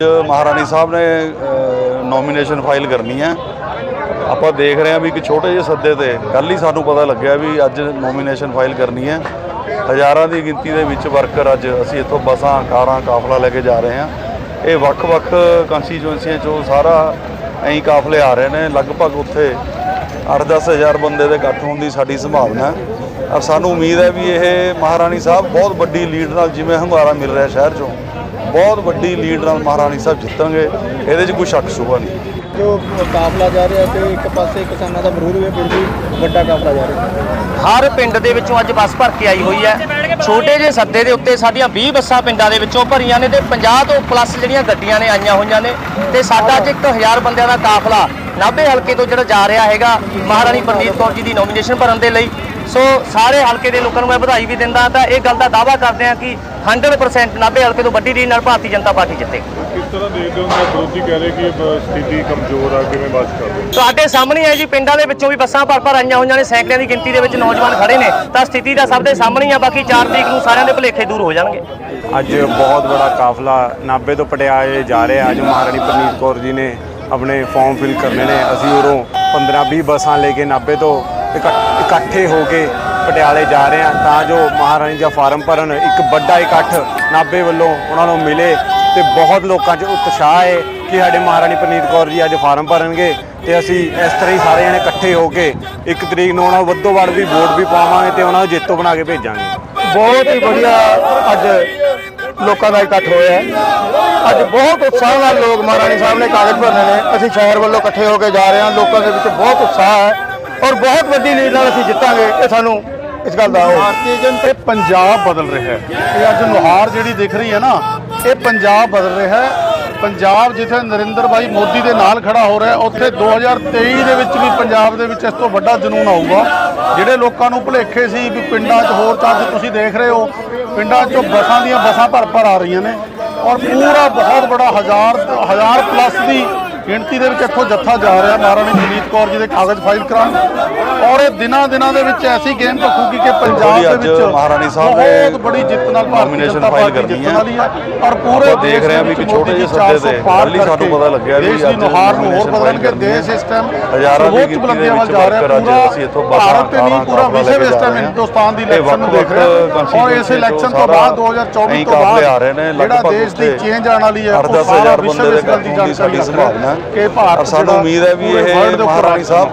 ਅੱਜ ਮਹਾਰਾਣੀ ਸਾਹਿਬ ਨੇ nomination file ਕਰਨੀ ਹੈ। ਆਪਾਂ ਦੇਖ ਰਹੇ ਹਾਂ ਵੀ ਇੱਕ ਛੋਟੇ ਜਿਹੇ ਸੱਦੇ ਤੇ ਕੱਲ ਹੀ ਸਾਨੂੰ ਪਤਾ ਲੱਗਿਆ ਵੀ ਅੱਜ ਨੋਮੀਨੇਸ਼ਨ ਫਾਈਲ ਕਰਨੀ ਹੈ। ਹਜ਼ਾਰਾਂ ਦੀ ਗਿਣਤੀ ਦੇ ਵਿੱਚ ਵਰਕਰ ਅੱਜ ਅਸੀਂ ਇੱਥੋਂ ਬੱਸਾਂ, ਕਾਰਾਂ, ਕਾਫਲਾ ਲੈ ਕੇ ਜਾ ਰਹੇ ਹਾਂ। ਇਹ ਵੱਖ-ਵੱਖ ਕੰਸਟੀਚੁਐਂਸੀਆਂ ਚੋਂ ਸਾਰਾ ਐਂ ਕਾਫਲੇ ਆ ਰਹੇ ਨੇ। ਲਗਭਗ ਉੱਥੇ 8-10 ਹਜ਼ਾਰ ਬੰਦੇ ਦੇ ਇਕੱਠ ਹੋਣ ਦੀ ਸਾਡੀ ਸੰਭਾਵਨਾ ਹੈ। ਔਰ ਸਾਨੂੰ ਉਮੀਦ ਹੈ ਵੀ ਇਹ ਮਹਾਰਾਣੀ ਸਾਹਿਬ ਬਹੁਤ ਵੱਡੀ ਲੀਡ ਨਾਲ ਜਿਵੇਂ ਹੰਗਾਰਾ ਮਿਲ ਰਿਹਾ ਸ਼ਹਿਰ 'ਚੋਂ। ਬਹੁਤ ਵੱਡੀ ਲੀਡ ਨਾਲ ਮਹਾਰਾਣੀ ਸਾਹਿਬ ਜਿੱਤਣਗੇ ਇਹਦੇ 'ਚ ਕੋਈ ਸ਼ੱਕ ਸ਼ੁਬਾ ਨਹੀਂ। ਜੋ ਕਾਫਲਾ ਜਾ ਰਿਹਾ ਤੇ ਇੱਕ ਪਾਸੇ ਕਿਸਾਨਾਂ ਦਾ ਵਿਰੋਧ ਵੀ ਫਿਰ ਵੀ ਵੱਡਾ ਕਾਫਲਾ ਜਾ ਰਿਹਾ। ਹਰ ਪਿੰਡ ਦੇ ਵਿੱਚੋਂ ਅੱਜ ਬੱਸ ਭਰ ਕੇ ਆਈ ਹੋਈ ਹੈ। ਛੋਟੇ ਜਿਹੇ ਸੱਦੇ ਦੇ ਉੱਤੇ ਸਾਡੀਆਂ 20 ਬੱਸਾਂ ਪਿੰਡਾਂ ਦੇ ਵਿੱਚੋਂ ਭਰੀਆਂ ਨੇ ਤੇ 50 ਤੋਂ ਪਲੱਸ ਜਿਹੜੀਆਂ ਗੱਡੀਆਂ ਨੇ ਆਈਆਂ ਹੋਈਆਂ ਨੇ ਤੇ ਸਾਡਾ ਅੱਜ 1000 ਬੰਦਿਆਂ ਦਾ ਕਾਫਲਾ ਨਾਭੇ ਹਲਕੇ ਤੋਂ ਜਿਹੜਾ ਜਾ ਰਿਹਾ ਹੈਗਾ ਮਹਾਰਾਣੀ ਪ੍ਰਨੀਤ ਕੌਰ ਜੀ ਦੀ ਨੋਮੀਨੇਸ਼ਨ ਭਰਨ ਦੇ ਲਈ। ਸੋ ਸਾਰੇ ਹਲਕੇ ਦੇ ਲੋਕਾਂ ਨੂੰ ਮੈਂ ਵਧਾਈ ਵੀ ਦਿੰਦਾ ਤਾਂ ਇਹ ਗੱਲ ਦਾ ਦਾਅਵਾ ਕਰਦੇ ਹਾਂ ਕਿ 100% ਨਾਭੇ ਹਲਕੇ ਤੋਂ ਵੱਡੀ ਲੀਡ ਨਾਲ ਭਾਰਤੀ ਜਨਤਾ ਪਾਰਟੀ ਜਿੱਤੇਗੀ ਕਿਸ ਤਰ੍ਹਾਂ ਦੇਖਦੇ ਹੋ ਕਿ ਵਿਰੋਧੀ ਕਹਿ ਰਹੇ ਕਿ ਬ- ਸਥਿਤੀ ਕਮਜ਼ੋਰ ਆ ਕਿਵੇਂ ਬਚ ਕਰਦੇ ਤੁਹਾਡੇ ਸਾਹਮਣੇ ਹੈ ਜੀ ਪਿੰਡਾਂ ਦੇ ਵਿੱਚੋਂ ਵੀ ਬੱਸਾਂ ਭਰ ਭਰ ਆਈਆਂ ਹੋਈਆਂ ਨੇ ਸੈਂਕੜਿਆਂ ਦੀ ਗਿਣਤੀ ਦੇ ਵਿੱਚ ਨੌਜਵਾਨ ਖੜੇ ਨੇ। ਤਾਂ ਸਥਿਤੀ ਦਾ ਸਭ ਦੇ ਸਾਹਮਣੇ ਹੀ ਆ ਬਾਕੀ 4 ਤਰੀਕ ਨੂੰ ਸਾਰਿਆਂ ਦੇ ਭੁਲੇਖੇ ਦੂਰ ਹੋ ਜਾਣਗੇ। ਅੱਜ ਬਹੁਤ ਬੜਾ ਕਾਫਲਾ ਨਾਭੇ ਤੋਂ ਪਟਿਆਲੇ ਜਾ ਰਿਹਾ। ਅੱਜ ਮਹਾਰਾਣੀ ਪ੍ਰਨੀਤ ਕੌਰ ਜੀ ਨੇ ਆਪਣੇ ਫਾਰਮ ਫਿਲ ਕਰਨੇ ਨੇ। ਅਸੀਂ ਉਰੋਂ 15-20 ਬੱਸਾਂ ਲੈ ਕੇ ਨਾਭੇ ਤੋਂ ਇਕੱਠ- ਇਕੱਠੇ ਹੋ ਕੇ ਪਟਿਆਲੇ ਜਾ ਰਹੇ ਹਾਂ। ਤਾਂ ਜੋ ਮਹਾਰਾਣੀ ਦਾ ਫਾਰਮ ਭਰਨ ਇੱਕ ਵੱਡਾ ਇਕੱਠ ਨਾਭੇ ਵੱਲੋਂ ਉਹਨਾਂ ਨੂੰ ਮਿਲੇ ਤੇ ਬਹੁਤ ਲੋਕਾਂ 'ਚ ਉਤਸ਼ਾਹ ਹੈ ਕਿ ਸਾਡੇ ਮਹਾਰਾਣੀ ਪ੍ਰਨੀਤ ਕੌਰ ਜੀ ਅੱਜ ਫਾਰਮ ਭਰਨਗੇ ਤੇ ਅਸੀਂ ਇਸ ਤਰ੍ਹਾਂ ਹੀ ਸਾਰੇ ਜਣੇ ਇਕੱਠੇ ਹੋ ਕੇ ਇੱਕ ਤਰੀਕ ਨੂੰ ਉਹਨਾਂ ਨੂੰ ਵੱਧੋ ਵੱਧ ਵੀ ਵੋਟ ਵੀ ਪਾਵਾਂਗੇ ਤੇ ਉਹਨਾਂ ਨੂੰ ਜੇਤੂ ਬਣਾ ਕੇ ਭੇਜਾਂਗੇ। ਬਹੁਤ ਹੀ ਵਧੀਆ ਅੱਜ ਲੋਕਾਂ ਦਾ ਇਕੱਠ ਹੋਇਆ ਹੈ। ਅੱਜ ਬਹੁਤ ਉਤਸ਼ਾਹ ਨਾਲ ਲੋਕ ਮਹਾਰਾਣੀ ਸਾਹਿਬ ਨੇ ਕਾਗਜ਼ ਭਰਨੇ ਨੇ। ਅਸੀਂ ਸ਼ਹਿਰ ਵੱਲੋਂ ਇਕੱਠੇ ਹੋ ਕੇ ਜਾ ਰਹੇ ਹਾਂ। ਲੋਕਾਂ ਦੇ ਵਿੱਚ ਬਹੁਤ ਉਤਸ਼ਾਹ ਹੈ। ਔਰ ਬਹੁਤ ਵੱਡੀ ਲੀਡ ਨਾਲ ਅਸੀਂ ਜਿੱਤਾਂਗੇ ਇਹ ਸਾਨੂੰ ਇਸ ਗੱਲ ਦਾ ਉਹ। ਭਾਰਤੀ ਜਨਤਾ ਪੰਜਾਬ ਬਦਲ ਰਿਹਾ ਹੈ। ਇਹ ਅੱਜ ਨੁਹਾਰ ਜਿਹੜੀ ਦਿਖ ਰਹੀ ਹੈ ਨਾ ਇਹ ਪੰਜਾਬ ਬਦਲ ਰਿਹਾ ਹੈ। ਪੰਜਾਬ ਜਿੱਥੇ ਨਰਿੰਦਰ ਭਾਈ ਮੋਦੀ ਦੇ ਨਾਲ ਖੜਾ ਹੋ ਰਿਹਾ ਹੈ, ਉੱਥੇ 2023 ਦੇ ਵਿੱਚ ਵੀ ਪੰਜਾਬ ਦੇ ਵਿੱਚ ਇਸ ਤੋਂ ਵੱਡਾ ਜਨੂਨ ਆਊਗਾ। ਜਿਹੜੇ ਲੋਕਾਂ ਨੂੰ ਭੁਲੇਖੇ ਸੀ ਵੀ ਪਿੰਡਾਂ 'ਚ ਹੋਰ ਚੱਜ ਤੁਸੀਂ ਦੇਖ ਰਹੇ ਹੋ ਪਿੰਡਾਂ 'ਚੋਂ ਬੱਸਾਂ ਦੀਆਂ ਬੱਸਾਂ ਭਰ ਭਰ ਆ ਰਹੀਆਂ ਨੇ। ਔਰ ਪੂਰਾ ਬਹੁਤ ਬੜਾ ਹਜ਼ਾਰ ਹਜ਼ਾਰ ਪਲੱਸ ਦੀ ਗਿਣਤੀ ਦੇ ਵਿੱਚ ਇੱਥੋਂ ਜੱਥਾ ਜਾ ਰਿਹਾ ਮਹਾਰਾਣੀ ਪ੍ਰਨੀਤ ਕੌਰ ਜੀ ਦੇ ਕਾਗਜ਼ ਫਾਈਲ ਕਰਾਉਣ ਔਰ ਇਹ ਦਿਨਾਂ ਦਿਨਾਂ ਦੇ ਵਿੱਚ ਐਸੀ ਗੇਮ ਭਖੂਗੀ ਕਿ ਪੰਜਾਬ ਦੇ ਅੱਜ ਵਿੱਚ ਮਹਾਰਾਣੀ ਸਾਹਿਬ ਨੇ ਬਹੁਤ ਬੜੀ ਜਿੱਤ ਨਾਲ ਭਾਰਤੀ ਜਨਤਾ ਪਾਰਟੀ ਕਰਨੀ ਹੈ। ਔਰ ਪੂਰੇ ਦੇਖ ਰਹੇ ਹਾਂ ਵੀ ਇੱਕ ਛੋਟੇ ਜਿਹੇ ਸੱਦੇ ਤੇ ਕੱਲ੍ਹ ਹੀ ਸਾਨੂੰ ਪਤਾ ਲੱਗਿਆ ਵੀ ਦੇਸ਼ ਦੀ ਅੱਜ ਨੁਹਾਰ ਨੂੰ ਹੋਰ ਬਦਲਣਗੇ file ਦੇਸ਼ ਇਸ ਟਾਈਮ ਹਜ਼ਾਰਾਂ ਦੀ ਬੁਲੰਦੀਆਂ ਦੇ ਵੱਲ ਵਿੱਚ ਜਾ ਰਿਹਾ ਅੱਜ ਪੂਰਾ ਅਸੀਂ ਇੱਥੋਂ ਭਾਰਤ ਤੇ ਨਹੀਂ ਪੂਰਾ ਵਿਸ਼ਵ ਇਸ ਕੇ ਟਾਈਮ। ਹਿੰਦੁਸਤਾਨ ਦੀ ਇਲੈਕਸ਼ਨ ਨੂੰ ਦੇਖ ਰਿਹਾ ਔਰ ਇਸ ਇਲੈਕਸ਼ਨ ਤੋਂ ਬਾਅਦ ਸਾਰਾ 2024 ਐਂ ਤੋਂ ਬਾਅਦ ਆ ਜਿਹੜਾ ਦੇਸ਼ ਦੀ ਚੇਂਜ ਆਉਣ ਵਾਲੀ ਹੈ ਉਹ 8-10 ਸਾਰਾ ਵਿਸ਼ਵ ਦੇ ਇਸ ਗੱਲ ਦੀ ਦੀ ਜਾਣਕਾਰੀ ਹੈ। ਕਿ ਭਾਰਤ ਸਾਨੂੰ ਉਮੀਦ ਹੈ ਵੀ ਇਹ ਮਹਾਰਾਣੀ ਸਾਹਿਬ